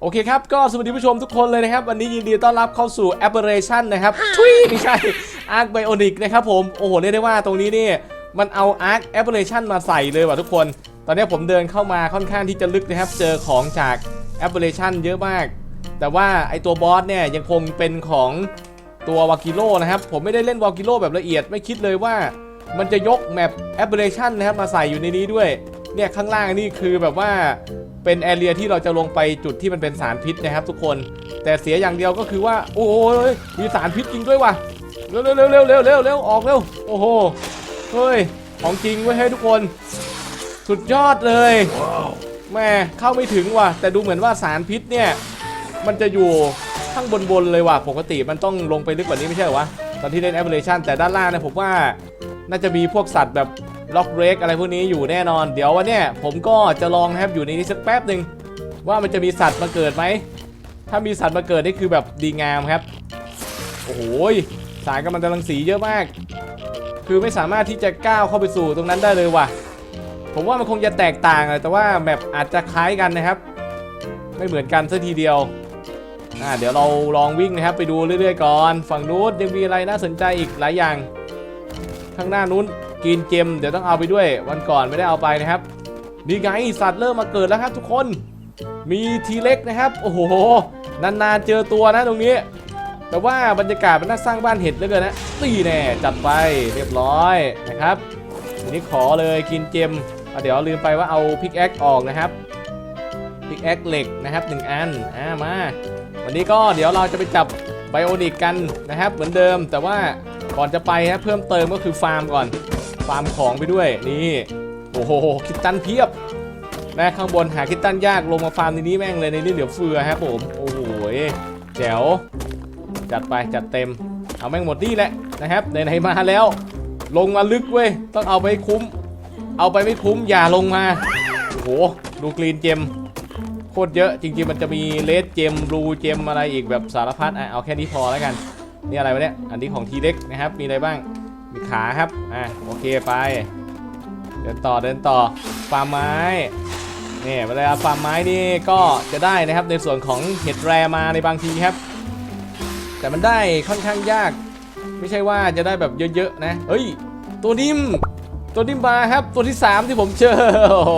โอเคครับ ก็สวัสดีผู้ชมทุกคนเลยนะครับ วันนี้ยินดีต้อนรับเข้าสู่ Aberration นะครับทุยไม่ใช่ Arc Bionic นะครับผม โอ้โห เรียกได้ว่าตรงนี้นี่ มันเอา Arc Aberration มาใส่เลยว่ะทุกคน ตอนนี้ผมเดินเข้ามาค่อนข้างที่จะลึกนะครับ เจอของจาก Aberration เยอะมาก แต่ว่าไอตัวบอสเนี่ยยังคงเป็นของตัววากิโลนะครับ ผมไม่ได้เล่นวากิโลแบบละเอียดไม่คิดเลยว่า มันจะยกแมป Aberration นะครับมาใส่อยู่ในนี้ด้วย เนี่ยข้างล่างนี่คือแบบว่าเป็นแอเรียที่เราจะลงไปจุดที่มันเป็นสารพิษนะครับ ทุกคนแต่เสียอย่างเดียวก็คือว่า โอ้โหมีสารพิษจริงด้วยว่ะเร็วเร็วเร็วเร็วเร็วเร็วเร็วออกเร็วโอ้โหเฮ้ยของจริงไว้ให้ทุกคน สุดยอดเลยแม่เข้าไม่ถึงว่ะ แต่ดูเหมือนว่าสารพิษเนี่ย มันจะอยู่ข้างบนๆเลยว่ะปกติมันต้องลงไปลึกกว่านี้ไม่ใช่หรอวะตอนที่เล่นแอปเปิลชันแต่ด้านล่างเนี่ยผมว่าน่าจะมีพวกสัตว์แบบ ล็อกเรกอะไรพวกนี้อยู่แน่นอน เดี๋ยววันเนี้ยผมก็จะลองนะครับอยู่ในนี้สักแป๊บหนึ่งว่ามันจะมีสัตว์มาเกิดไหม ถ้ามีสัตว์มาเกิดนี่คือแบบดีงามครับ โอ้โหสารกำลังตรังสีเยอะมาก คือไม่สามารถที่จะก้าวเข้าไปสู่ตรงนั้นได้เลยว่ะ ผมว่ามันคงจะแตกต่างอะแต่ว่าแมปอาจจะคล้ายกันนะครับ ไม่เหมือนกันซะทีเดียวอ่าเดี๋ยวเราลองวิ่งนะครับ ไปดูเรื่อยๆก่อน ฝั่งนู้นยังมีอะไรน่าสนใจอีกหลายอย่าง ข้างหน้านู้น กินเจมเดี๋ยวต้องเอาไปด้วย วันก่อนไม่ได้เอาไปนะครับ นี่ไงสัตว์เริ่มมาเกิดแล้วครับทุกคน มีทีเล็กนะครับ โอ้โห นานๆเจอตัวนะตรงนี้ แต่ว่าบรรยากาศมันน่าสร้างบ้านเห็ดเหลือเกินนะตีแน่จัดไปเรียบร้อยนะครับทีนี้ขอเลยกินเจมเดี๋ยวลืมไปว่าเอาพิกแอคออกนะครับพิกแอคเหล็กนะครับหนึ่งอันอ่ามาวันนี้ก็เดี๋ยวเราจะไปจับไบโอนิกกันนะครับ เหมือนเดิมแต่ว่าก่อนจะไปฮะเพิ่มเติมก็คือฟาร์มก่อน ฟาร์มของไปด้วยนี่โอ้โหคิดตันเพียบนะข้างบนหาคิดตันยากลงมาฟาร์มในนี้แม่งเลยในนี้เหลือเฟือครับผมโอ้โหแจ๋วจัดไปจัดเต็มเอาแม่งหมดนี่แหละนะครับไหนๆมาแล้ว ลงมาลึกเว้ยต้องเอาไปคุ้ม เอาไปไม่คุ้มอย่าลงมาโอ้โหดูกรีนเจมโคตรเยอะจริงๆมันจะมีเลดเจมบลูเจมอะไรอีกแบบสารพัดอะเอาแค่นี้พอแล้วกันนี่อะไรวะเนี่ยอันนี้ของทีเล็กนะครับมีอะไรบ้าง มีขาครับ อะโอเคไป เดินต่อเดินต่อฟาร์มไม้นี่เวลาฟาร์มไม้นี่ก็จะได้นะครับในส่วนของเห็ดแรมาในบางทีครับ แต่มันได้ค่อนข้างยาก ไม่ใช่ว่าจะได้แบบเยอะๆนะ เฮ้ย ตัวนิ่มตัวนิ่มมาครับ ตัวที่ 3 ที่ผมเจอโอ้โห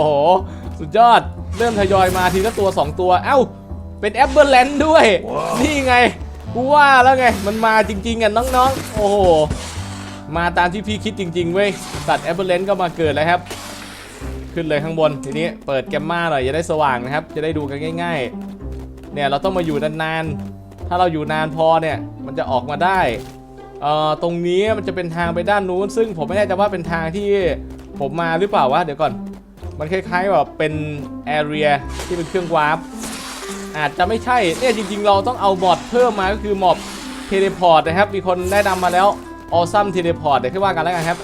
สุดยอดเริ่มทยอยมาทีละตัว 2 ตัว เอ้า เป็นแอปเปิลแลนด์ด้วยนี่ไง กูว่าแล้วไง มันมาจริงๆอะน้องๆ โอ้โห มาตามที่พี่คิดจริงๆเว้ยตัดแอปเปิลแลนก็มาเกิดแล้วครับ ขึ้นเลยข้างบนทีนี้เปิดแกมมาหน่อยจะได้สว่างนะครับ จะได้ดูกันง่าย ๆ เนี่ยเราต้องมาอยู่นานๆ ถ้าเราอยู่นานพอเนี่ยมันจะออกมาได้เอ่อตรงนี้มันจะเป็นทางไปด้านนู้น ซึ่งผมไม่แน่ใจว่าเป็นทางที่ผมมาหรือเปล่าวะเดี๋ยวก่อน มันคล้ายๆแบบเป็นแอเรียที่เป็นเครื่องวาร์ปอาจจะไม่ใช่เนี่ยจริงๆ เราต้องเอามอดเพิ่มมาก็คือมอดเทเลพอร์ตนะครับ มีคนแนะนำมาแล้ว ออซัมเทเลพอร์ตเดี๋ยวค่อยว่ากันแล้วกันครับ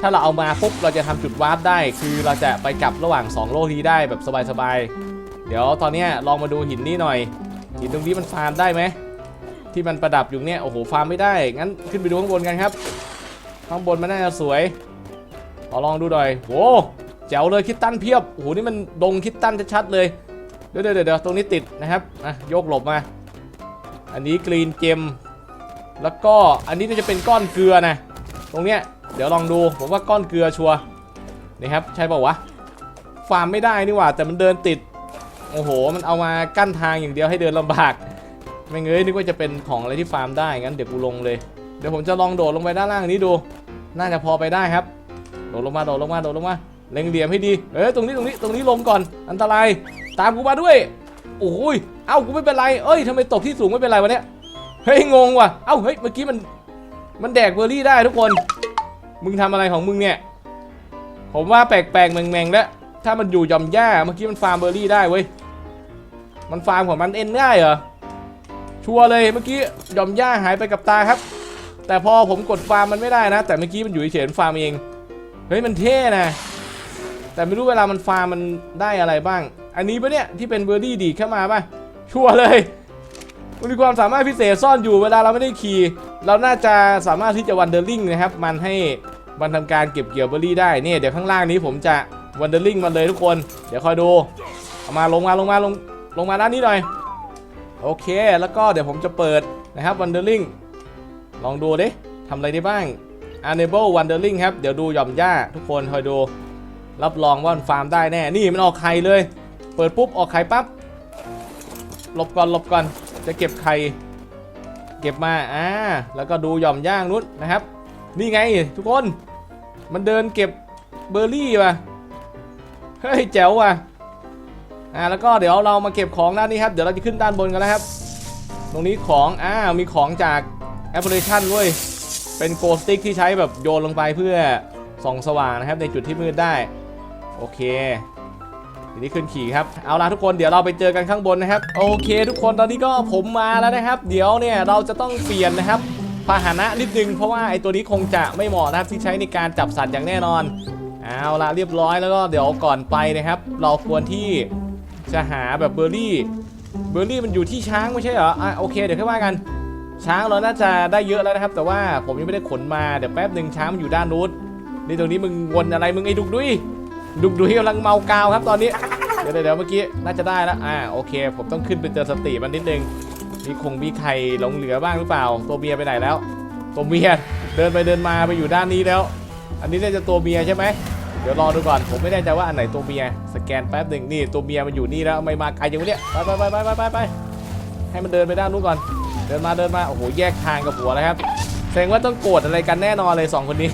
ถ้าเราเอามาปุ๊บเราจะทำจุดวาร์ปได้ คือเราจะไปกลับระหว่าง 2 โลกนี้ได้แบบสบายๆ เดี๋ยวตอนนี้ลองมาดูหินนี่หน่อย หินตรงนี้มันฟาร์มได้ไหม ที่มันประดับอยู่เนี่ยโอ้โหฟาร์มไม่ได้ งั้นขึ้นไปดูข้างบนกันครับ ข้างบนมันน่าจะสวยขอลองดูหน่อยโว้แจ๋วเลยคิดตั้นเพียบโอ้โหนี่มันดงคิดตั้นชัดๆเลยเดี๋ยวเดี๋ยวเดี๋ยวตรงนี้ติดนะครับอะโยกหลบมา อันนี้กรีนเจม แล้วก็อันนี้จะเป็นก้อนเกลือนะ ตรงเนี้ยเดี๋ยวลองดูผมว่าก้อนเกลือชัวร์นี่ครับใช่ป่าวะฟาร์มไม่ได้นี่หว่า แต่มันเดินติด โอ้โห มันเอามากั้นทางอย่างเดียวให้เดินลำบากไม่เงยนึกว่าจะเป็นของอะไรที่ฟาร์มได้งั้นเดี๋ยวกูลงเลยเดี๋ยวผมจะลองโดดลงไปด้านล่างนี้ดู น่าจะพอไปได้ครับ โดดลงมาโดดลงมาโดดลงมาเล็งเหลี่ยมให้ดีเอ้ยตรงนี้ตรงนี้ตรงนี้ลงก่อน อันตรายตามกูมาด้วยโอ้ยเอ้ากูไม่เป็นไรเอ้ยทำไมตกที่สูงไม่เป็นไรวะเนี่ย เฮ้ยงงว่ะ เอ้าเฮ้ยเมื่อกี้มันมันแดกเบอร์รี่ได้ทุกคน มึงทำอะไรของมึงเนี่ย ผมว่าแปลกๆแมงๆแล้ว ถ้ามันอยู่ย่อมหญ้าเมื่อกี้มันฟาร์มเบอร์รี่ได้เว้ย มันฟาร์มของมันเอ็นได้เหรอ ชัวร์เลยเมื่อกี้ย่อมหญ้าหายไปกับตาครับ แต่พอผมกดฟาร์มมันไม่ได้นะ แต่เมื่อกี้มันอยู่เฉยๆมันฟาร์มเอง เฮ้ยมันเท่นะ แต่ไม่รู้เวลามันฟาร์มมันได้อะไรบ้าง อันนี้ปะเนี่ยที่เป็นเบอร์ดี้ดีเข้ามาป่ะ ชัวร์เลย มันมีความสามารถพิเศษซ่อนอยู่เวลาเราไม่ได้ขี่เราน่าจะสามารถที่จะวันเดอร์ลิงนะครับ มันให้มันทำการเก็บเกี่ยวเบอร์รี่ได้เนี่ยเดี๋ยวข้างล่างนี้ผมจะวันเดอร์ลิงมันเลยทุกคน เดี๋ยวคอยดูเอามาลงมาลงมาลงลงมาด้านนี้หน่อย โอเค แล้วก็เดี๋ยวผมจะเปิดนะครับ Wandering ลองดูดิทำอะไรได้บ้าง Enable Wandering ครับ เดี๋ยวดูหย่อมหญ้าทุกคนคอยดู รับรองว่ามันฟาร์มได้แน่ นี่มันออกไข่เลย เปิดปุ๊บ ออกไข่ปั๊บ หลบก่อน หลบก่อน จะเก็บไข่เก็บมาอ่าแล้วก็ดูหย่อมย่างนู้นนะครับ นี่ไงทุกคนมันเดินเก็บเบอร์รี่ว่ะเฮ้ยแจ๋วว่ะอ่าแล้วก็เดี๋ยวเรามาเก็บของด้านนี้ครับ เดี๋ยวเราจะขึ้นด้านบนกันแล้วครับ ตรงนี้ของอ่ามีของจากแอปพลิเคชันด้วยเป็นโกสติกที่ใช้แบบโยนลงไปเพื่อส่องสว่างนะครับในจุดที่มืดได้ โอเค ทีนี้ขึ้นขี่ครับเอาล่ะทุกคนเดี๋ยวเราไปเจอกันข้างบนนะครับโอเค ทุกคนตอนนี้ก็ผมมาแล้วนะครับ เดี๋ยวเนี่ยเราจะต้องเปลี่ยนนะครับพาหนะนิดนึงเพราะว่าไอตัวนี้คงจะไม่เหมาะนะครับที่ใช้ในการจับสัตว์อย่างแน่นอนเอาล่ะเรียบร้อยแล้วก็เดี๋ยวก่อนไปนะครับ เราควรที่จะหาแบบเบอร์รี่เบอร์รี่มันอยู่ที่ช้างไม่ใช่เหรออะโอเคเดี๋ยวค่อยว่ากัน ช้างเราน่าจะได้เยอะแล้วนะครับ แต่ว่าผมยังไม่ได้ขนมาเดี๋ยวแป๊บหนึ่งช้างมันอยู่ด้านนู้นนี่ตรงนี้มึงวนอะไรมึงไอ้ดุกดุย ดุกดุยกำลังเมากาวครับตอนนี้ เดี๋ยวเดี๋ยวเมื่อกี้น่าจะได้แล้วอ่าโอเค ผมต้องขึ้นไปเตือนสติมันนิดนึงมีคงมีใครหลงเหลือบ้างหรือเปล่า ตัวเมียไปไหนแล้ว ตัวเมียเดินไปเดินมาไปอยู่ด้านนี้แล้ว อันนี้น่าจะตัวเมียใช่ไหมเดี๋ยวรอดูก่อนผมไม่แน่ใจว่าอันไหนตัวเมียสแกนแป๊บหนึ่งนี่ตัวเมียมันอยู่นี่แล้วไม่มาไกลอย่างเนี่ยไปไปไปไปไปไปไปให้มันเดินไปด้านนู้นก่อน เดินมาเดินมาโอ้โหแยกทางกับหัวแล้วครับแสดงว่าต้องโกรธอะไรกันแน่นอนเลยสองคนนี้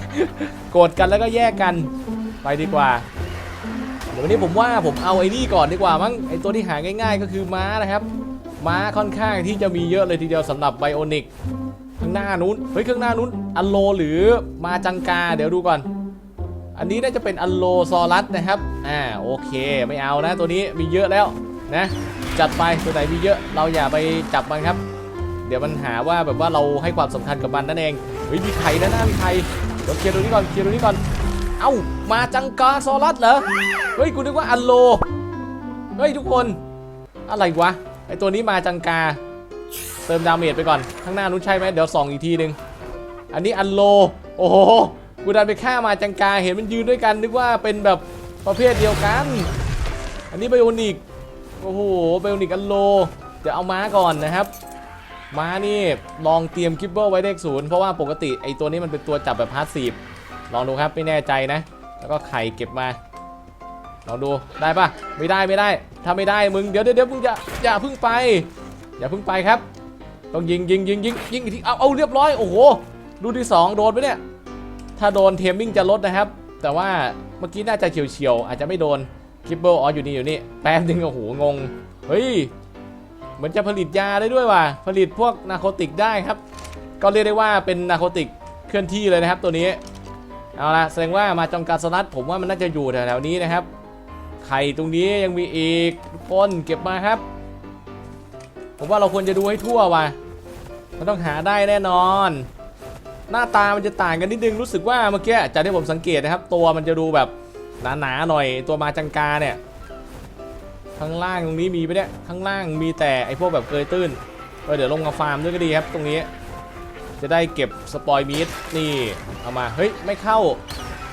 โกรธกันแล้วก็แยกกันไปดีกว่า ดี๋ยววันนี้ผมว่าผมเอาไอ้นี่ก่อนดีกว่ามั้งไอ้ตัวที่หาง่าย ๆ ก็คือม้านะครับ ม้าค่อนข้างที่จะมีเยอะเลยทีเดียวสำหรับไบโอนิกข้างหน้านู้นเฮ้ยข้างหน้านู้นอัลโลหรือมาจังกา เดี๋ยวดูก่อน อันนี้น่าจะเป็นอัลโลซอรัสนะครับอ่าโอเคไม่เอานะ ตัวนี้มีเยอะแล้วนะจัดไปตัวไหนมีเยอะเราอย่าไปจับมันครับ เดี๋ยวมันหาว่าแบบว่าเราให้ความสำคัญกับมันนั่นเองเฮ้ยมีไข่นะหน้ามีไข่เดี๋ยวเคลียร์ตรงนี้ก่อนเคลียร์ตรงนี้ก่อน เอ้า มาจังกาซอรัสเหรอ เฮ้ย กูนึกว่าอัลโล เฮ้ย ทุกคน อะไรวะ ไอตัวนี้มาจังกา เติมดาเมจไปก่อน ข้างหน้านู้นใช่ไหม เดี๋ยวส่องอีกทีหนึ่งอันนี้อัลโล โอ้โห กูดันไปฆ่ามาจังกา เห็นมันยืนด้วยกัน นึกว่าเป็นแบบประเภทเดียวกัน อันนี้ไบโอนิก โอ้โห ไบโอนิกอัลโล เดี๋ยวเอาม้าก่อนนะครับม้านี่ลองเตรียมคิปเปิลไว้เลขศูนย์เพราะว่าปกติไอตัวนี้มันเป็นตัวจับแบบพาสซีฟ ลองดูครับไม่แน่ใจนะ แล้วก็ไข่เก็บมาลองดูได้ปะไม่ได้ไม่ได้ ถ้าไม่ได้มึงเดี๋ยวเดี๋ยวมึงอย่าอย่าพึ่งไป อย่าพึ่งไปครับ ต้องยิงยิงยิงยิงยิงอีกทีเอาเอาเรียบร้อยโอ้โหดูที่สองโดนไปเนี่ย ถ้าโดนเทมมิ่งจะลดนะครับ แต่ว่าเมื่อกี้น่าจะเฉียวเฉียวอาจจะไม่โดนคิปเปิลอ๋ออยู่นี่อยู่นี่แป๊บนึงโอ้โหงงเฮ้ยเหมือนจะผลิตยาได้ด้วยว่ะผลิตพวกนาโคติกได้ครับ ก็เรียกได้ว่าเป็นนาโคติกเคลื่อนที่เลยนะครับตัวนี้ เอาละแสดงว่ามาจองการสลัดผมว่ามันน่าจะอยู่แถวๆนี้นะครับ ไข่ตรงนี้ยังมีอีกทุกคนเก็บมาครับ ผมว่าเราควรจะดูให้ทั่วว่ะมันต้องหาได้แน่นอน หน้าตามันจะต่างกันนิดนึงรู้สึกว่าเมื่อกี้จากที่ผมสังเกตนะครับ ตัวมันจะดูแบบหนาๆหน่อย ตัวมาจังกาเนี่ยข้างล่างตรงนี้มีไปเนี่ยข้างล่างมีแต่ไอ้พวกแบบเกยตื้นเออเดี๋ยวลงมาฟาร์มด้วยก็ดีครับตรงนี้ จะได้เก็บสปอยมีดนี่เอามาเฮ้ยไม่เข้า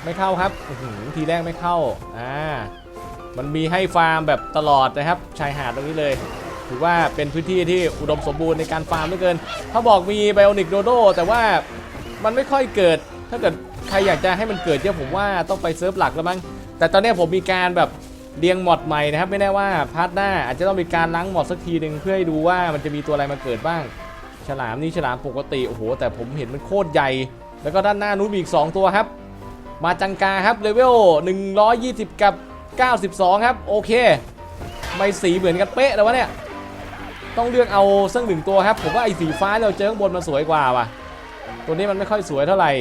ไม่เข้าครับทีแรกไม่เข้าอ่ามันมีให้ฟาร์มแบบตลอดนะครับชายหาดตรงนี้เลยถือว่าเป็นพื้นที่ที่อุดมสมบูรณ์ในการฟาร์มเหลือเกินเขาบอกมีไบโอนิกโดโดแต่ว่ามันไม่ค่อยเกิด ถ้าเกิดใครอยากจะให้มันเกิดเนี่ยผมว่าต้องไปเซิร์ฟหลักแล้วมั้ง แต่ตอนนี้ผมมีการแบบเรียงมอดใหม่นะครับ ไม่แน่ว่าพาร์ทหน้าอาจจะต้องมีการล้างมอดสักทีหนึ่งเพื่อให้ดูว่ามันจะมีตัวอะไรมาเกิดบ้าง ฉลามนี่ฉลามปกติโอ้โหแต่ผมเห็นมันโคตรใหญ่ แล้วก็ด้านหน้านู้นมีอีก 2 ตัวครับ มาจังกาครับเลเวล120 กับ 92 ครับ โอเค ไม่สีเหมือนกันเป๊ะเลยวะเนี่ย ต้องเลือกเอาสักหนึ่งตัวครับ ผมว่าไอ้สีฟ้าเราเจอข้างบนมันสวยกว่าว่ะ ตัวนี้มันไม่ค่อยสวยเท่าไหร่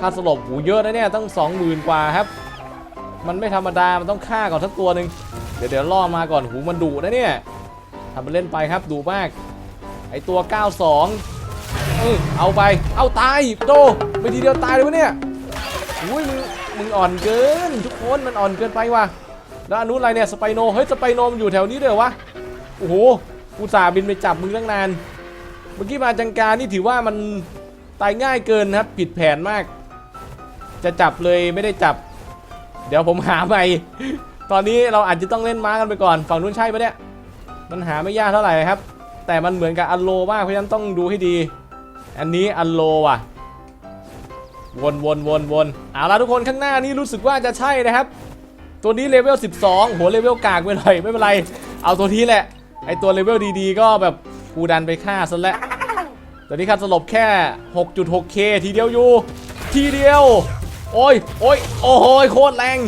ค่าสลบหูเยอะนะเนี่ยตั้ง20,000กว่าครับ มันไม่ธรรมดามันต้องฆ่าก่อนสักตัวหนึ่งเดี๋ยวเดี๋ยวล่อมาก่อนหูมันดุนะเนี่ยทำไปเล่นไปครับดุมาก ไอตัว 92เออเอาไป เอาตายโดไปทีเดียวตายเลยวะเนี่ยอุ้ยมึงมึงอ่อนเกิน ทุกคนมันอ่อนเกินไปว่ะแล้วอนนู้นอะไรเนี่ยสไปโนเฮ้ยสไปโนมันอยู่แถวนี้เลยเหรอวะโอ้โหกูสาห์บินไปจับมึงตั้งนาน เมื่อกี้มาจังการนี่ถือว่ามันตายง่ายเกินนะครับผิดแผนมาก จะจับเลยไม่ได้จับ เดี๋ยวผมหาใหม่ตอนนี้เราอาจจะต้องเล่นม้ากันไปก่อน ฝั่งนู้นใช่ปะเนี่ยมันหาไม่ยากเท่าไหร่ครับ แต่มันเหมือนกับอันโลมากเพราะฉะนั้นต้องดูให้ดี อันนี้อันโลว่ะ วนวนวนวนเอาละทุกคนข้างหน้านี้รู้สึกว่าจะใช่นะครับ ตัวนี้เลเวล 12 หัวเลเวลกากไปหน่อยไม่เป็นไร เอาตัวนี้แหละ ไอตัวเลเวลดีๆ ก็แบบกูดันไปฆ่าซะแล้วตัวนี้คัดสลบแค่ 6.6k ทีเดียวอยู่ ทีเดียว โอ้ยโอ้ยโอ้โหโคตรแรง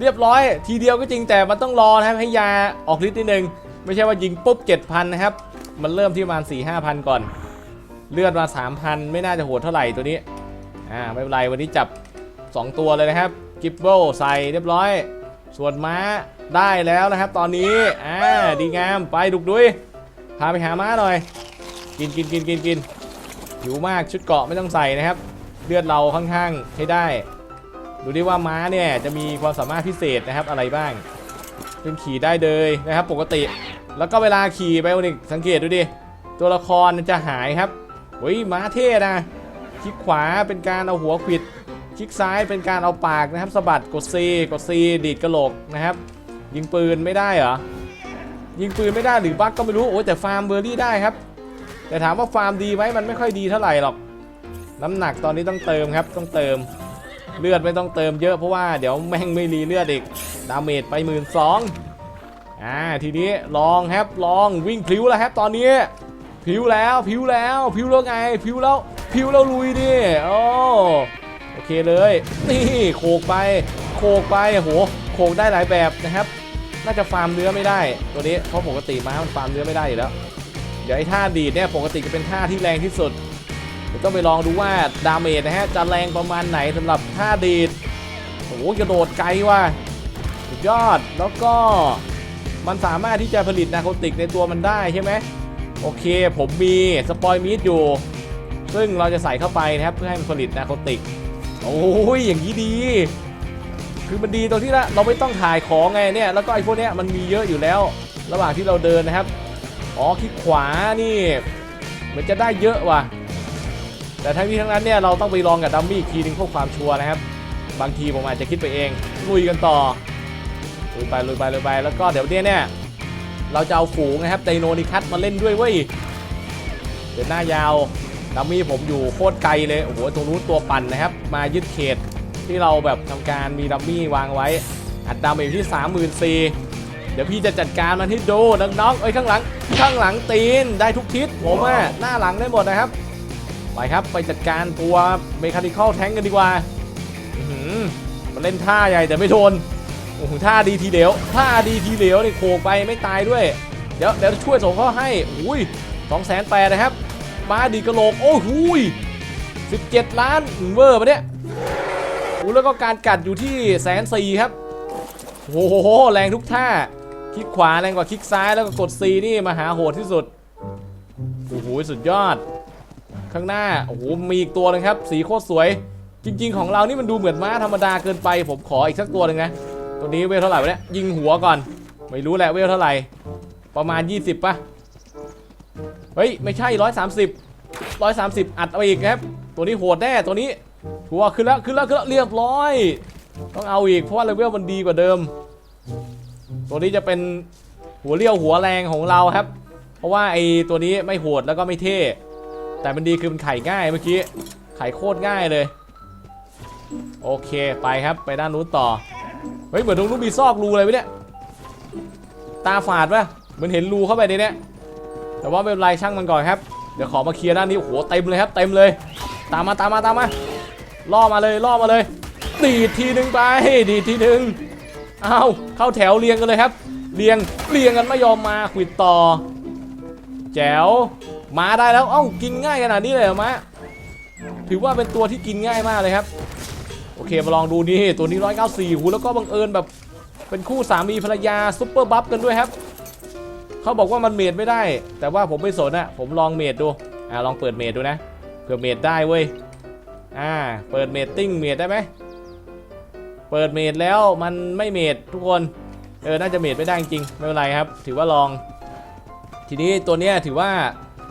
เรียบร้อย ทีเดียวก็จริงแต่มันต้องรอนะครับให้ยาออกฤทธิ์นิดนึง ไม่ใช่ว่ายิงปุ๊บ 7,000 นะครับ มันเริ่มที่ประมาณ 4-5,000 ก่อน เลือดมา 3,000 ไม่น่าจะโหดเท่าไหร่ตัวนี้ อ่า ไม่เป็นไร วันนี้จับ 2 ตัวเลยนะครับ กิบเบิลใส่เรียบร้อย ส่วนม้าได้แล้วนะครับ ตอนนี้ อ่า ดีงาม ไปดุกดุยพาไปหาม้าหน่อย กินกินกินกินกินหิวมาก ชุดเกาะไม่ต้องใส่นะครับ เลือดเราค่อนข้างใช้ได้ ดูดิว่าม้าเนี่ยจะมีความสามารถพิเศษนะครับอะไรบ้างเป็นขี่ได้เลยนะครับปกติ แล้วก็เวลาขี่ไปวันนี้สังเกตดูดิ ตัวละครจะหายครับเฮ้ยม้าเท่นะ คลิกขวาเป็นการเอาหัวขิด คลิกซ้ายเป็นการเอาปากนะครับสะบัดกด C กด C ดีดกระโหลกนะครับ ยิงปืนไม่ได้เหรอ ยิงปืนไม่ได้หรือบั๊กก็ไม่รู้ โอ้แต่ฟาร์มเบอร์รี่ได้ครับ แต่ถามว่าฟาร์มดีไหมมันไม่ค่อยดีเท่าไหร่หรอก น้ำหนักตอนนี้ต้องเติมครับต้องเติม เลือดไม่ต้องเติมเยอะเพราะว่าเดี๋ยวแม่งไม่รีเลือดอีก ดาเมจไปหมื่นสอง อ่าทีนี้ลองครับลองวิ่งพลิ้วแล้วครับตอนนี้พลิ้วแล้วพลิ้วแล้วพลิ้วแล้วไงพลิ้วแล้วพลิ้วแล้วลุยดิโอ้โอเคเลยนี่โขกไปโขกไปโหโขกได้หลายแบบนะครับ น่าจะฟาร์มเนื้อไม่ได้ตัวนี้เพราะปกติม้ามันฟาร์มเนื้อไม่ได้อยู่แล้วเดี๋ยวไอ้ท่าดีดเนี่ยปกติจะเป็นท่าที่แรงที่สุดเดี๋ยวต้องไปลองดูว่าดาเมจนะฮะจะแรงประมาณไหนสำหรับท่าดีดโอ้โหกระโดดไกลว่ะสุดยอดแล้วก็ มันสามารถที่จะผลิตนาโคติกในตัวมันได้ใช่ไหมโอเค ผมมีสปอยมีดอยู่ ซึ่งเราจะใส่เข้าไปนะครับเพื่อให้มันผลิตนาโคติก โอ้ยอย่างนี้ดี คือมันดีตรงที่ละเราไม่ต้องถ่ายของไงเนี่ยแล้วก็ไอ้พวกเนี้ยมันมีเยอะอยู่แล้ว ระหว่างที่เราเดินนะครับอ๋อคลิกขวานี่เหมันจะได้เยอะว่ะ แต่ทั้งนี้ทั้งนั้นเนี่ยเราต้องไปลองกับดัมมี่อีกทีหนึงเพื่อความชัวร์นะครับ บางทีผมอาจจะคิดไปเองลุยกันต่อ ลุยไปลุยไปลุยไปแล้วก็เดี๋ยวเนี้ยเนี่ยเราจะเอาฝูงนะครับไดโนนิคัสมาเล่นด้วยเว้ยเดินหน้ายาวดัมมี่ผมอยู่โคตรไกลเลยโอ้โหตรงนู้นตัวปั่นนะครับ มายึดเขตที่เราแบบทำการมีดัมมี่วางไว้ อัดดาเมจที่ 34,000เดี๋ยวพี่จะจัดการมันให้ดูน้องๆเอ้ยข้างหลัง ข้างหลังตีนได้ทุกทิศผมอะหน้าหลังได้หมดนะครับไปครับไปจัดการตัวเมคานิคอลแท้งกันดีกว่าอืมันเล่นท่าใหญ่แต่ไม่โดน อ้โหท่าดีทีเดียวท่าดีทีเดียวนี่โขกไปไม่ตายด้วย เดี๋ยวเดี๋ยวช่วยส่งเข้าให้อุ้ยสองแสนแปดนะครับมาดีกระโหลกโอ้โหสิบเจ็ดล้านเวอร์ปะเนี่ยอู้แล้วก็การกัดอยู่ที่แสนสี่ครับโอ้โหแรงทุกท่าคลิกขวาแรงกว่าคลิกซ้ายแล้วก็กด C นี่มาหาโหดที่สุดโอ้โหสุดยอด ข้างหน้าโอ้โหมีอีกตัวหนึงครับ สีโคตรสวย จริง ๆ ของเรานี่มันดูเหมือนม้าธรรมดาเกินไป ผมขออีกสักตัวหนึ่งนะ ตัวนี้เวลเท่าไหร่วะเนี่ยยิงหัวก่อน ไม่รู้แหละเวลเท่าไหร่ ประมาณ 20ป่ะ เฮ้ย ไม่ใช่ 130 130 อัดเอาอีกครับ ตัวนี้โหดแน่ตัวนี้ชัวขึ้นแล้วขึ้นแล้วขึ้นแล้วเรียบร้อย ต้องเอาอีกเพราะว่าเลเวลมันดีกว่าเดิม ตัวนี้จะเป็นหัวเรียวหัวแรงของเราครับ เพราะว่าไอตัวนี้ไม่โหดแล้วก็ไม่เท่ แต่มันดีคือมันไข่ง่ายเมื่อกี้ไข่โคตรง่ายเลย โอเคไปครับไปด้านนู้นต่อ เฮ้ยเหมือนตรงนู้นมีซอกรูอะไรไว้เนี่ย ตาฝาดปะเหมือนเห็นรูเข้าไปในเนี้ยแต่ว่าเป็นไรช่างมันก่อนครับ เดี๋ยวขอมาเคลียร์ด้านนี้ โอ้โห เต็มเลยครับ เต็มเลย ตามมา ตามมา ตามมา ล่อมาเลย ล่อมาเลย ดีดทีหนึ่งไป ดีดทีหนึ่งเอาเข้าแถวเรียงกันเลยครับ เรียง เรียงกันไม่ยอมมาขวิดต่อ แจ๋ว มาได้แล้ว เอ้า กินง่ายขนาดนี้เลยเหรอมะถือว่าเป็นตัวที่กินง่ายมากเลยครับ อเคมาลองดูนี่ตัวนี้ 194หูแล้วก็บังเอิญแบบเป็นคู่สามีภรรยาซุปเปอร์บัฟกันด้วยครับเขาบอกว่ามันเมดไม่ได้ แต่ว่าผมไม่สนอะผมลองเมดดูอ่าลองเปิดเมดดูนะเผื่อเมดได้เว้ยอ่าเปิดเมดติ้งเมดได้ไหมเปิดเมดแล้วมันไม่เมดทุกคนเออน่าจะเมดไม่ได้จริงไม่เป็นไรครับ ถือว่าลอง ทีนี้ตัวเนี้ยถือว่า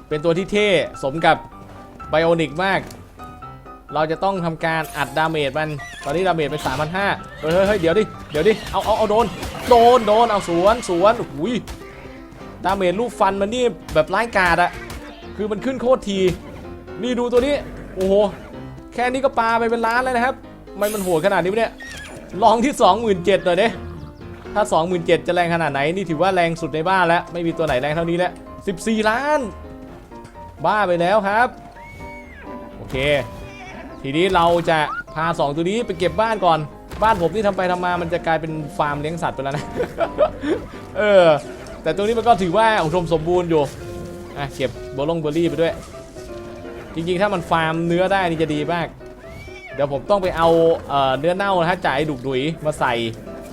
เป็นตัวที่เท่สมกับไบโอนิกมาก เราจะต้องทำการอัดดาเมจมัน ตอนนี้ดาเมจเป็น3,500เฮ้ยเฮ้ยเฮ้ยเดี๋ยวดิ เดี๋ยวดิ เอาเอาเอาโดน โดน โดน เอาสวน สวนหุยดาเมจลูกฟันมันนี่แบบร้ายกาจอะคือมันขึ้นโคตรที นี่ดูตัวนี้ โอ้โห แค่นี้ก็ปลาไปเป็นล้านแล้วนะครับทำไมมันโหดขนาดนี้เนี่ยลองที่ 27,000หน่อยเด้ถ้า 27,000 จะแรงขนาดไหน นี่ถือว่าแรงสุดในบ้านแล้ว ไม่มีตัวไหนแรงเท่านี้แล้ว 14 ล้าน บ้าไปแล้วครับ โอเค ทีนี้เราจะพา 2 ตัวนี้ไปเก็บบ้านก่อน บ้านผมที่ทำไปทำมามันจะกลายเป็นฟาร์มเลี้ยงสัตว์ไปแล้วนะ เออ แต่ตรงนี้มันก็ถือว่าอุดมสมบูรณ์อยู่อะเก็บโบลงเบอร์รี่ไปด้วย จริงๆ ถ้ามันฟาร์มเนื้อได้นี่จะดีมาก เดี๋ยวผมต้องไปเอาเออเนื้อเน่านะฮะจ่ายดุกดุยมาใส่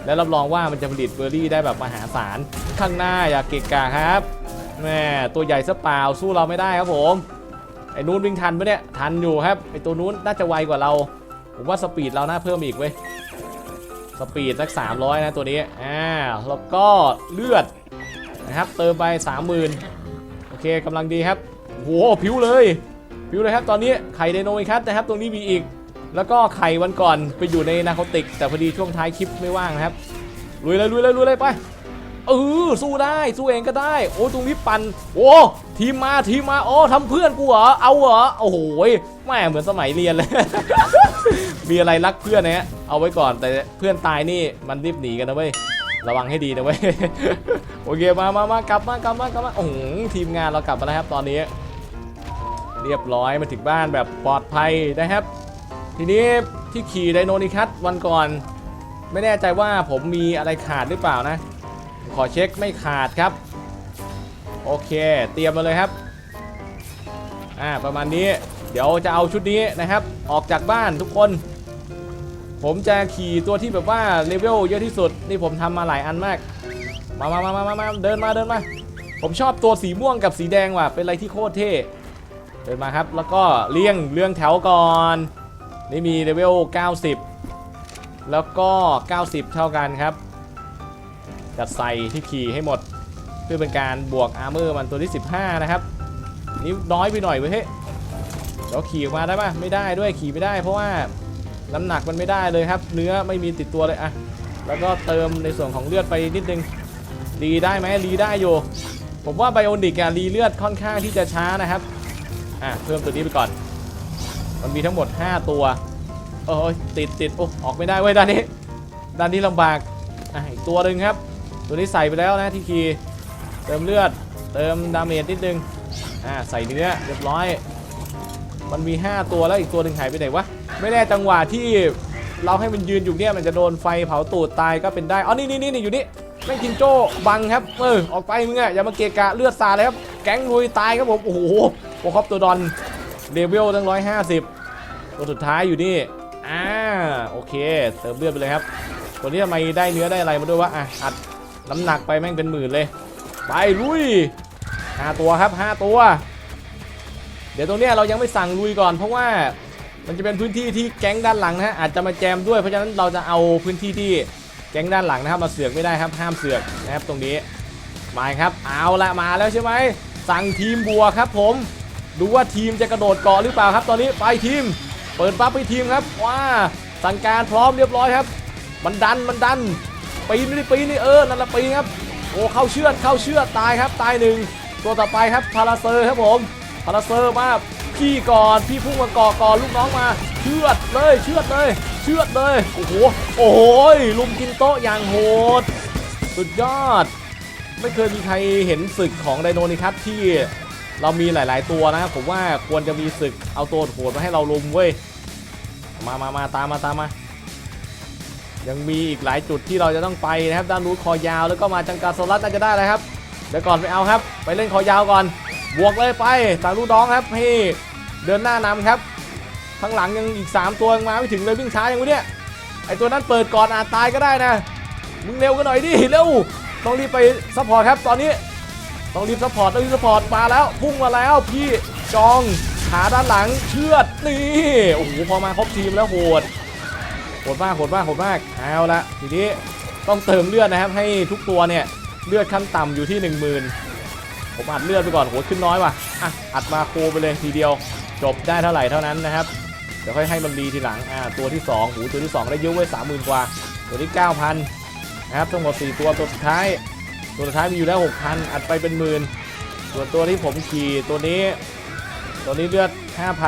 แล้วรับรองว่ามันจะผลิตเบอร์รี่ได้แบบมหาศาล ข้างหน้าอย่าเกะกะครับแม่ตัวใหญ่ซะเปล่าสู้เราไม่ได้ครับผม อ้นู้นวิ่งทันปะเนี่ย ทันอยู่ครับ ไอ้ตัวนู้นน่าจะไวกว่าเรา ผมว่าสปีดเราน่าเพิ่มอีกเว้ย สปีดสัก 300 นะตัวนี้ อ่า แล้วก็เลือดนะครับ เติมไป 30,000 โอเคกำลังดีครับโหผิวเลย ผิวเลยครับ ตอนนี้ไข่ไดโนอีกครับนะครับ ตรงนี้มีอีก แล้วก็ไข่วันก่อนไปอยู่ในนาโคติก แต่พอดีช่วงท้ายคลิปไม่ว่างนะครับ ลุยเลยลุยเลยลุยเลยไป เออสู้ได้สู้เองก็ได้ โอ้ตรงนี้ปันโอ้ทีมมาทีมมาโอ้ทำเพื่อนกูเหรอเอาเหรอโอ้โหแม่เหมือนสมัยเรียนเลย มีอะไรรักเพื่อนเนี่ยเอาไว้ก่อนแต่เพื่อนตายนี่มันรีบหนีกันนะเว้ยระวังให้ดีนะเว้ยโอเคมามามากลับมากลับมากลับมาโอ้โหทีมงานเรากลับมาแล้วครับ ตอนนี้ เรียบร้อยมาถึงบ้านแบบปลอดภัยนะครับ ทีนี้ที่ขี่ไดโนนิคัสวันก่อน ไม่แน่ใจว่าผมมีอะไรขาดหรือเปล่านะ ขอเช็คไม่ขาดครับ โอเค เตรียมมาเลยครับ อ่า ประมาณนี้ เดี๋ยวจะเอาชุดนี้นะครับ ออกจากบ้านทุกคน ผมจะขี่ตัวที่แบบว่าเลเวลเยอะที่สุด นี่ผมทำมาหลายอันมาก มามามามามามาเดินมาเดินมา ผมชอบตัวสีม่วงกับสีแดงว่ะ เป็นอะไรที่โคตรเท่ เดินมาครับ แล้วก็เลี้ยงเรื่องแถวก่อน นี่มีเลเวล90 แล้วก็ 90 เท่ากันครับ จัดใส่ที่ขี่ให้หมด เพื่อเป็นการบวกอาร์เมอร์มันตัวที่ 15 นะครับ นี่น้อยไปหน่อยเว้ยเฮ้ยเดี๋ยวขี่ออกมาได้ปะไม่ได้ด้วยขี่ไม่ได้ เพราะว่าน้ำหนักมันไม่ได้เลยครับ เนื้อไม่มีติดตัวเลยอะแล้วก็เติมในส่วนของเลือดไปนิดนึงรีได้ไหมรีได้อยู่ ผมว่าไบโอนิกอะรีเลือดค่อนข้างที่จะช้านะครับอะเพิ่มตัวนี้ไปก่อน มันมีทั้งหมด 5 ตัวโอ้ยติดติดโอ้ออกไม่ได้เว้ยด้านนี้ด้านนี้ลำบากอะอีกตัวหนึ่งครับ ตัวนี้ใส่ไปแล้วนะที่คีเติมเลือด เติมดาเมจนิดนึง อ่าใส่เนื้อเรียบร้อย มันมี 5 ตัวแล้วอีกตัวหนึ่งหายไปไหนวะ ไม่แน่จังหวะที่เราให้มันยืนอยู่เนี่ยมันจะโดนไฟเผาตูดตายก็เป็นได้ อ๋อ นี่นี่นี่อยู่นี่ไม่งจิงโจ้บังครับ เออ ออกไปมึงอะอย่ามาเกะกะเลือดสาดเลยครับ แก๊งลุยตายครับผม โอ้โหโปรคอปตัวดอนเลเวลตั้งร้อยห้าสิบตัวสุดท้ายอยู่นี่ อ่า โอเค เติมเลือดไปเลยครับ ตัวนี้ทำไมได้เนื้อได้อะไรมาด้วยวะ อะอัด น้ำหนักไปแม่งเป็นหมื่นเลย ไปลุยห้าตัวครับห้าตัว เดี๋ยวตรงเนี้ยเรายังไม่สั่งลุยก่อน เพราะว่ามันจะเป็นพื้นที่ที่แก๊งด้านหลังนะฮะอาจจะมาแจมด้วยเพราะฉะนั้นเราจะเอาพื้นที่ที่แก๊งด้านหลังนะครับมาเสือกไม่ได้ครับห้ามเสือกนะครับตรงนี้มาครับเอาละมาแล้วใช่ไหมสั่งทีมบัวครับผม ดูว่าทีมจะกระโดดเกาะหรือเปล่าครับ ตอนนี้ไปทีม เปิดปั๊บไปทีมครับว้าสั่งการพร้อมเรียบร้อยครับ มันดันมันดัน ปีนนี่ได้ปีนนี่เออนั่นแหละปีนครับโอ้เข้าเชือดเข้าเชือดตายครับตายหนึ่งตัวต่อไปครับพาราเซอร์ครับผมพาราเซอร์มาพี่ก่อนพี่พุ่งมาก่อก่อนลูกน้องมาเชือดเลยเชือดเลยเชือดเลยโอ้โหโอ้โหลุมกินโต๊ะอย่างโหด สุดยอด ไม่เคยมีใครเห็นศึกของไดโนนี่ครับที่เรามีหลาย ๆ ตัวนะครับผมว่าควรจะมีศึกเอาตัวโหดมาให้เราลุมเว้ยมามามาตามมาตามมา ยังมีอีกหลายจุดที่เราจะต้องไปนะครับด้านนู้นคอยาวแล้วก็มาจังการโซลัสน่าจะได้แล้วครับเดี๋ยวก่อนไปเอาครับ ไปเล่นคอยาวก่อน บวกเลยไปตามลูกน้องครับให้เดินหน้านำครับข้างหลังยังอีก 3 ตัวยังมาไม่ถึงเลยวิ่งช้าอย่างวะเนี่ยไอตัวนั้นเปิดก่อนอาจตายก็ได้นะมึงเร็วกันหน่อยดิเร็วต้องรีบไปซัพพอร์ตครับตอนนี้ต้องรีบซัพพอร์ตต้องรีบซัพพอร์ตมาแล้วพุ่งมาแล้วพี่จองขาด้านหลังเชือดนี่โอ้โหพอมาครบทีมแล้วโหด ดมากโหดมากโหดมากเอาละทีนี้ต้องเติมเลือดนะครับ ให้ทุกตัวเนี่ยเลือดขั้นต่ำอยู่ที่ 10,000 ผมอัดเลือดไปก่อนโหขึ้นน้อยว่ะอะอัดมาโคไปเลยทีเดียว จบได้เท่าไหร่เท่านั้นนะครับเดี๋ยวค่อยให้มันดีทีหลังอ่าตัวที่2หูตัวที่ 2 ได้เยอะไว้ย30,000กว่า ตัวที่ 9,000นะครับทั้งหมด4ตัวตัวสุดท้าย ตัวสุดท้ายมีอยู่แล้ว6,000อัดไปเป็นหมื่นส่วนตัวที่ผมขี่ตัวนี้ ตัวนี้เลือด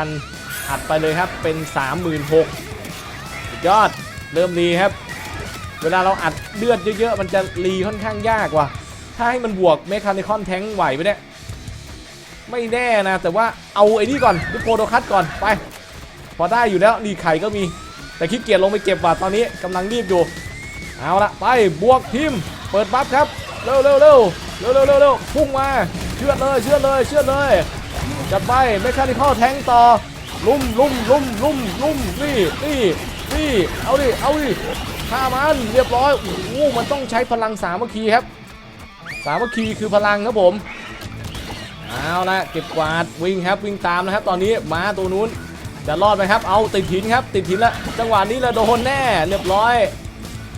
5,000อัดไปเลยครับเป็น36,000 ยอด เริ่มดีครับ เวลาเราอัดเลือดเยอะๆ มันจะรีค่อนข้างยากว่ะ ถ้าให้มันบวกเมคานิคอนแทงไหวไหมเนี่ย ไม่แน่นะ แต่ว่าเอาไอ้นี่ก่อนดูโปรโดคัตก่อนไป พอได้อยู่แล้วนี่ไข่ก็มี แต่ขี้เกียจลงไปเก็บว่ะตอนนี้กำลังรีบอยู่ เอาละไปบวกทีมเปิดบัฟครับ เร็วเร็วเร็วเร็วเร็วเร็วเร็วพุ่งมา เชื่อเลย เชื่อเลย เชื่อเลยจัดไปเมคานิคอลแทงต่อลุ่มลุ่มลุ่มลุ่มลุ่มนี่นี่ นี่เอาดิเอาดิฆ่ามันเรียบร้อยโอ้โหมันต้องใช้พลังสามัคคีครับ สามัคคีคือพลังครับผมเอาละเก็บกวาดวิ่งครับวิ่งตามนะครับ ตอนนี้ม้าตัวนู้นจะรอดไหมครับ เอาติดหินครับ ติดหินล้วจังหวะนี้ละโดนแน่เรียบร้อย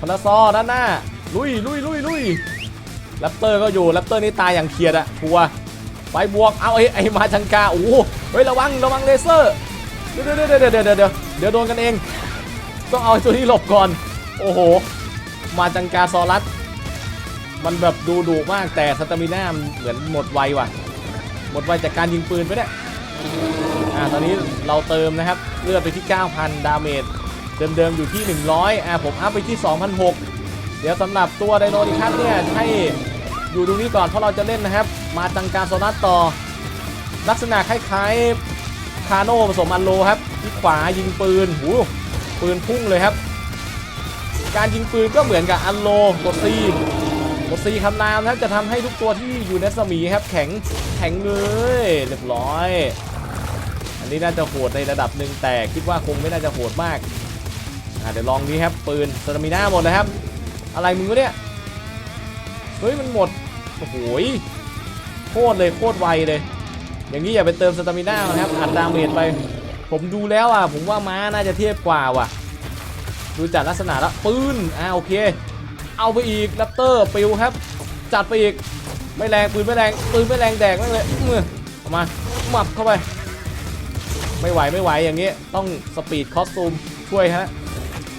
พลซอด้านหน้าลุยลุยลุยลุยแรปเตอร์ก็อยู่แรปเตอร์นี่ตายอย่างเขียดอะทัวไปบวกเอาไอ้ไอ้มาชังกาโอ้โหเฮ้ยระวังระวังเลเซอร์เดี๋ยวเดี๋ยวเดี๋ยวเดี๋ยวเดี๋ยวเดี๋ยวเดี๋ยวโดนกันเอง ต้องเอาตัวนี้หลบก่อน โอ้โห มาจังกาซอรัส มันแบบดูดุมากแต่สตามิน่ามันเหมือนหมดไวว่ะ หมดไวจากการยิงปืนไปเนี่ยอ่าตอนนี้เราเติมนะครับ เลือดไปที่ 9,000 ดาเมจเดิมๆอยู่ที่ 100 อ่าผมอัพไปที่ 2,006 เดี๋ยวสำหรับตัวไดโนดิคัสเนี่ยให้อยู่ตรงนี้ก่อนเพราะเราจะเล่นนะครับ มาจังการโซนัสต่อ ลักษณะคล้ายๆคาโน่ผสมอันโลครับที่ขวายิงปืนหู ปืนพุ่งเลยครับ การยิงปืนก็เหมือนกับอันโลกดซีกดซีคำรามนะครับจะทำให้ทุกตัวที่อยู่ในสมีครับแข็งแข็งเลยเรียบร้อย อันนี้น่าจะโหดในระดับหนึ่งแต่คิดว่าคงไม่น่าจะโหดมากเดี๋ยวลองนี้ครับปืนสตามิน่าหมดเลยครับ อะไรมึงวะเนี่ยเฮ้ยมันหมดโอ้โหโคตรเลยโคตรไวเลย อย่างนี้อย่าไปเติมสตามิน่านะครับอัดดาเมจไป ผมดูแล้วอะผมว่าม้าน่าจะเทียบกว่าว่ะ ดูจากลักษณะแล้วปืนอ่าโอเค เอาไปอีกแรปเตอร์ปิวครับ จัดไปอีกไม่แรงปืนไม่แรงปืนไม่แรงแดกไม่เลยมือเอามาหมับเข้าไป ไม่ไหวไม่ไหวอย่างนี้ต้องสปีดคอสตูมช่วยฮะ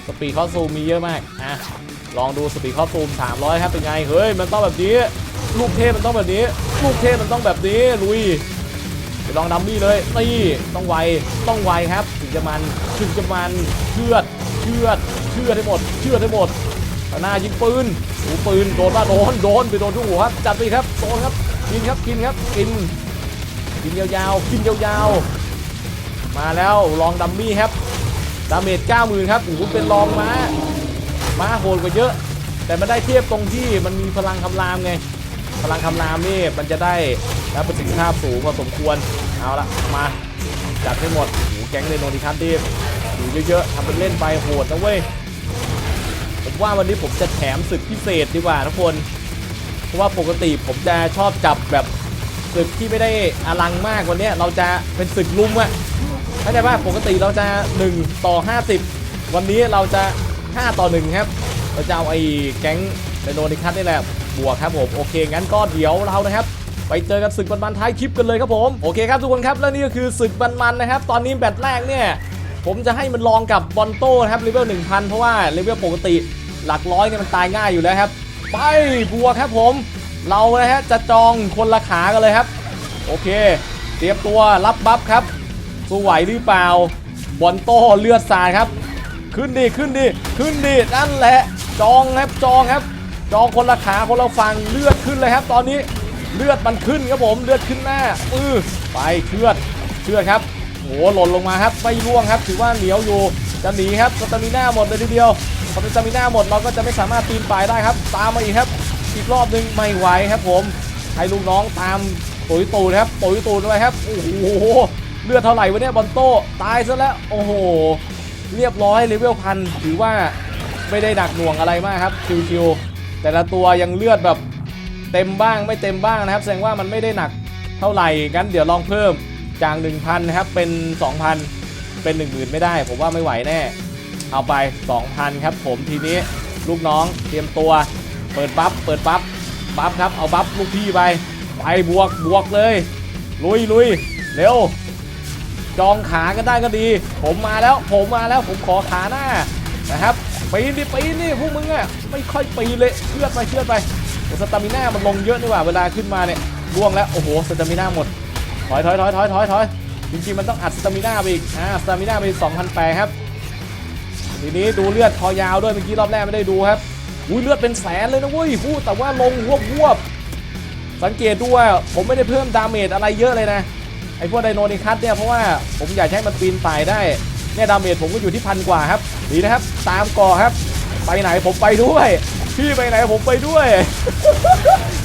สปีดคอสตูมมีเยอะมากอะลองดูสปีดคอสตูม300ครับเป็นไงเฮ้ยมันต้องแบบนี้ลูกเทพมันต้องแบบนี้ ลูกเทพมันต้องแบบนี้ลุย ลองดัมมี่เลยนี่ต้องไวต้องไวครับถึงจะมันถึงจะมันเชือดเชือดเชือดให้หมดเชือดให้หมดหน้ายิงปืนหูปืนโดนว่าโดนโดนไปโดนทุกหัวครับจัดไปครับโดนครับกินครับกินครับกินกินยาวๆกินยาวๆมาแล้วลองดัมมี่ครับดาเมจ90,000ครับโอ้โหเป็นลองม้าม้าโหดกว่าเยอะ แต่มันได้เทียบตรงที่มันมีพลังคำรามไง พลังคำรามนี่มันจะได้รับประสิทธิภาพสูงพอสมควร เอาละมาจัดให้หมดโอ้โหแก๊งเรโนดิคันดีอยู่เยอะๆทำเป็นเล่นไปโหดนะเว้ยผมว่าวันนี้ผมจะแถมศึกพิเศษดีกว่าทุกคน เพราะว่าปกติผมจะชอบจับแบบศึกที่ไม่ได้อลังมากวันนี้เราจะเป็นศึกลุมอะเข้าใจป่ะปกติเราจะ 1 ต่อ 50 วันนี้เราจะ 5 ต่อ 1 ครับ เราจะเอาไอ้แก๊งไดโนนิคัสนี่แหละ บวกครับผมโอเคงั้นก็เดี๋ยวเรานะครับไปเจอกันศึกบันๆท้ายคลิปกันเลยครับผมโอเคครับทุกคนครับและนี่ก็คือศึกบันๆนะครับ ตอนนี้แบตแรกเนี่ยผมจะให้มันลองกับบอนโต้นะครับเลเวล1000 เพราะว่าเลเวลปกติหลักร้อยเนี่ยมันตายง่ายอยู่แล้วครับ ไปบัวครับผม เรานะฮะจะจองคนละขากันเลยครับ โอเค เตรียมตัวรับบัฟครับสู้ไหวหรือเปล่าบอนโต้เลือดสาดครับ ขึ้นดิขึ้นดิขึ้นดินั่นแหละจองครับจองครับ จองคนละขาคนละฝั่งเลือดขึ้นเลยครับตอนนี้เลือดมันขึ้นครับผมเลือดขึ้นหน้าอือไปเชือดเชือดครับโหหล่นลงมาครับไม่ร่วงครับถือว่าเหนียวอยู่จะหนีครับสตามิน่าหมดเลยทีเดียวพอสตามิน่าหมดเราก็จะไม่สามารถปีนป่ายได้ครับ ตามมาอีกครับ อีกรอบหนึงไม่ไหวครับผมให้ลูกน้องตามปุ๋ยตูดครับปุ๋ยตูดด้วยครับโอ้โหเลือดเท่าไหร่วะเนี่ยบอลโต้ตายซะแล้วโอ้โห เรียบร้อยเลเวลพันถือว่าไม่ได้หนักหน่วงอะไรมากครับชิวๆ แต่ละตัวยังเลือดแบบเต็มบ้างไม่เต็มบ้างนะครับ แสดงว่ามันไม่ได้หนักเท่าไหร่งั้นเดี๋ยวลองเพิ่มจาก 1,000 นะครับ เป็น 2,000 เป็น 10,000 ไม่ได้ ผมว่าไม่ไหวแน่ เอาไป 2,000 ครับผมทีนี้ลูกน้องเตรียมตัว เปิดปั๊บเปิดปั๊บปั๊บครับเอาปั๊บลูกพี่ไปไปบวกบวกเลย ลุยลุยเร็วจองขากันได้ก็ดี ผมมาแล้ว ผมมาแล้วผมขอขาหน้า นะครับปีนดิปีนดิพวกมึงอะไม่ค่อยปีนเลยเชือดไปเชือดไปสตามิน่ามันลงเยอะนี่หว่าเวลาขึ้นมาเนี่ยร่วงแล้วโอ้โหสตามิน่าหมดถอยถอยถอยถอยถอยถอยจริงๆมันต้องอัดสตามิน่าไปอีกอ่าสตามิน่าไป2,008ครับทีนี้ดูเลือดคอยาวด้วยเมื่อกี้รอบแรกไม่ได้ดูครับอุ้ยเลือดเป็นแสนเลยนะเว้ยพูดแต่ว่าลงหวบหวบสังเกตดูว่าผมไม่ได้เพิ่มดาเมจอะไรเยอะเลยนะไอพวกไดโนนิคัสเนี่ยเพราะว่าผมอยากให้มันปีนป่ายได้ เนี่ยดาเมจผมก็อยู่ที่พันกว่าครับดีนะครับ ตามก่อครับ ไปไหนผมไปด้วย พี่ไปไหนผมไปด้วย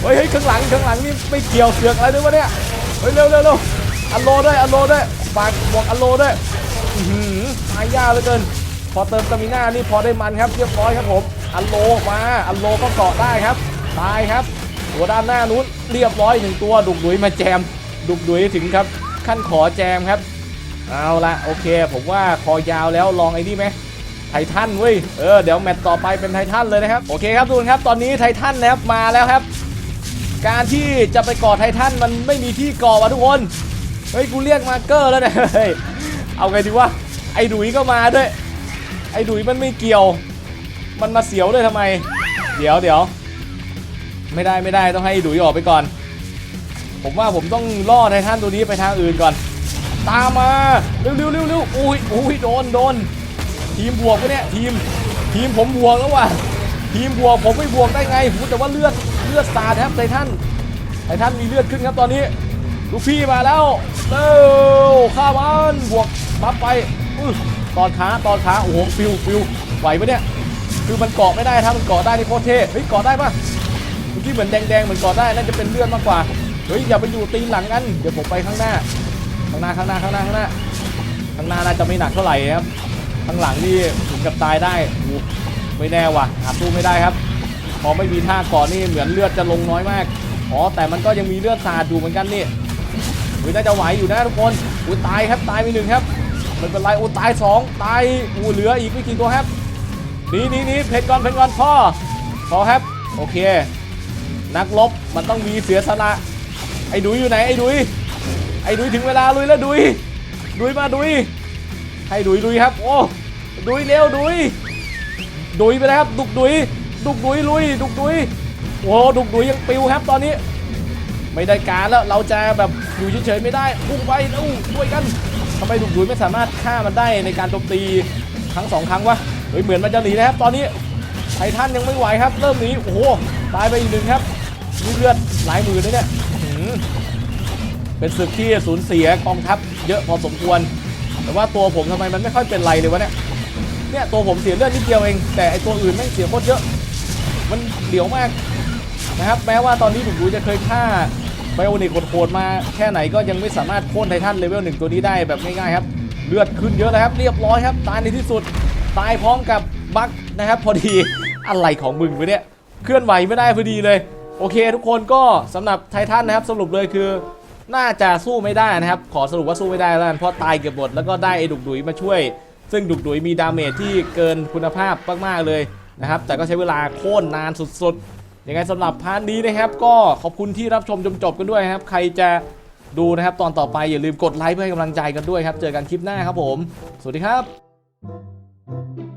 เฮ้ยข้างหลังข้างหลังนี่ไม่เกี่ยวเสือกอะไรด้วยวะเนี่ยเฮ้ยเร็วเร็วเร็วอัลโลด้วยอัลโลด้วยฝากบอกอัลโลด้วยอื้อหือตายยากเหลือเกิน พอเติมสมิน่านี่พอได้มันครับเรียบร้อยครับผมอัลโลมาอัลโลก็เกาะได้ครับตายครับตัวด้านหน้านู้นเรียบร้อยหนึ่งตัวดุกดุยมาแจม ดุกดุยถึงครับ ขั้นขอแจมครับ เอาละโอเค ผมว่าคอยาวแล้วลองไอ้นี่ไหมไททันเว้ย เออ เดี๋ยวแมตต์ต่อไปเป็นไททันเลยนะครับ โอเคครับทุกคนครับ ตอนนี้ไททันนะครับมาแล้วครับ การที่จะไปก่อไททันมันไม่มีที่ก่อวะทุกคน เฮ้ย กูเรียกมาเกอร์แล้วเนี่ยเอาไงดีวะ ไอ้ดุยก็มาด้วย ไอ้ดุยมันไม่เกี่ยว มันมาเสียวด้วยทำไม เดี๋ยวเดี๋ยว ไม่ได้ไม่ได้ต้องให้ดุยออกไปก่อน ผมว่าผมต้องล่อไททันตัวนี้ไปทางอื่นก่อน ตามมาเร็วเร็วเร็วเร็วอุ้ยอุ้ยโดนโดนทีมบวกปะเนี่ยทีมทีมผมบวกแล้วว่ะทีมบวกผมไม่บวกได้ไงผมแต่ว่าเลือดเลือดสาดครับไททันไททันมีเลือดขึ้นครับตอนนี้ลูกพี่มาแล้วเร็วข้ามันบวกบัฟไปอือตอนขาตอนขาโอ้โหฟิวฟิวไหวปะเนี่ยคือมันเกาะไม่ได้ถ้ามันเกาะได้นี่โคตรเท่เฮ้ยเกาะได้ปะเมื่อกี้เหมือนแดงๆเหมือนเกาะได้น่าจะเป็นเลือดมากกว่าเฮ้ยอย่าไปอยู่ตีนหลังกันเดี๋ยวผมไปข้างหน้า ข้างหน้าข้างหน้าข้างหน้าข้างหน้าข้างหน้าน่าจะไม่หนักเท่าไหร่ครับข้างหลังนี่ถึงกับตายได้โอ้ไม่แน่ว่ะอาจสู้ไม่ได้ครับ พอไม่มีท่าก่อนนี่เหมือนเลือดจะลงน้อยมากอ๋อแต่มันก็ยังมีเลือดสาดอยู่เหมือนกันนี่เฮ้ยน่าจะไหวอยู่นะทุกคนอุ้ยตายครับตายไปหนึ่งครับไม่เป็นไรโอ้ตายสองตายอู้เหลืออีกไม่กี่ตัวครับนี่นี่นี่เพชรก่อนเพชรก่อนพ่อพอครับโอเค นักรบมันต้องมีเสียสละไอ้ดุยอยู่ไหนไอ้ดุย อ้ดุยถึงเวลาลุยแล้วดุยดุยมาดุยให้ดุยดุยครับ โอ้ดุยเร็วดุยดุยไปแล้วครับดุกดุยดุกดุยลุยดุกดุยโอ้ดุกดุยยังปิวครับตอนนี้ ไม่ได้การแล้วเราจะแบบอยู่เฉยๆไม่ได้พุ่งไปแล้วด้วยกันทำไมดุกดุยไม่สามารถฆ่ามันได้ในการโจมตีครั้งสองครั้งวะเฮ้ยเหมือนมันจะหนีนะครับ ตอนนี้ไททันยังไม่ไหวครับ เริ่มหนีโอ้โหตายไปอีกหนึ่งครับนี่เลือดหลายหมื่นเลยเนี่ย เป็นศึกที่สูญเสียกองทัพเยอะพอสมควร แต่ว่าตัวผมทำไมมันไม่ค่อยเป็นไรเลยวะเนี่ย เนี่ยตัวผมเสียเลือดนิดเดียวเอง แต่ไอตัวอื่นไม่เสียโคตรเยอะ มันเดี่ยวมากนะครับ แม้ว่าตอนนี้ผมดูจะเคยฆ่าไบโอนิกโหดๆมาแค่ไหนก็ยังไม่สามารถโค่นไททันเลเวลหนึ่งตัวนี้ได้แบบง่ายๆครับ เลือดขึ้นเยอะแล้วครับ เรียบร้อยครับ ตายในที่สุด ตายพร้อมกับบั๊กนะครับ พอดี อะไรของมึงวะเนี่ย เคลื่อนไหวไม่ได้พอดีเลย โอเค ทุกคนก็สำหรับไททันนะครับสรุปเลยคือ น่าจะสู้ไม่ได้นะครับ ขอสรุปว่าสู้ไม่ได้แล้วเพราะตายเกือบหมดแล้วก็ได้ไอ้ดุกดุยมาช่วย ซึ่งดุกดุยมีดาเมจที่เกินคุณภาพมากๆเลยนะครับ แต่ก็ใช้เวลาโค่นนานสุดๆยังไงสำหรับพาร์ทนี้นะครับ ก็ขอบคุณที่รับชมจนจบกันด้วยครับ ใครจะดูนะครับ ตอนต่อไปอย่าลืมกดไลค์เพื่อให้กำลังใจกันด้วยครับ เจอกันคลิปหน้าครับผม สวัสดีครับ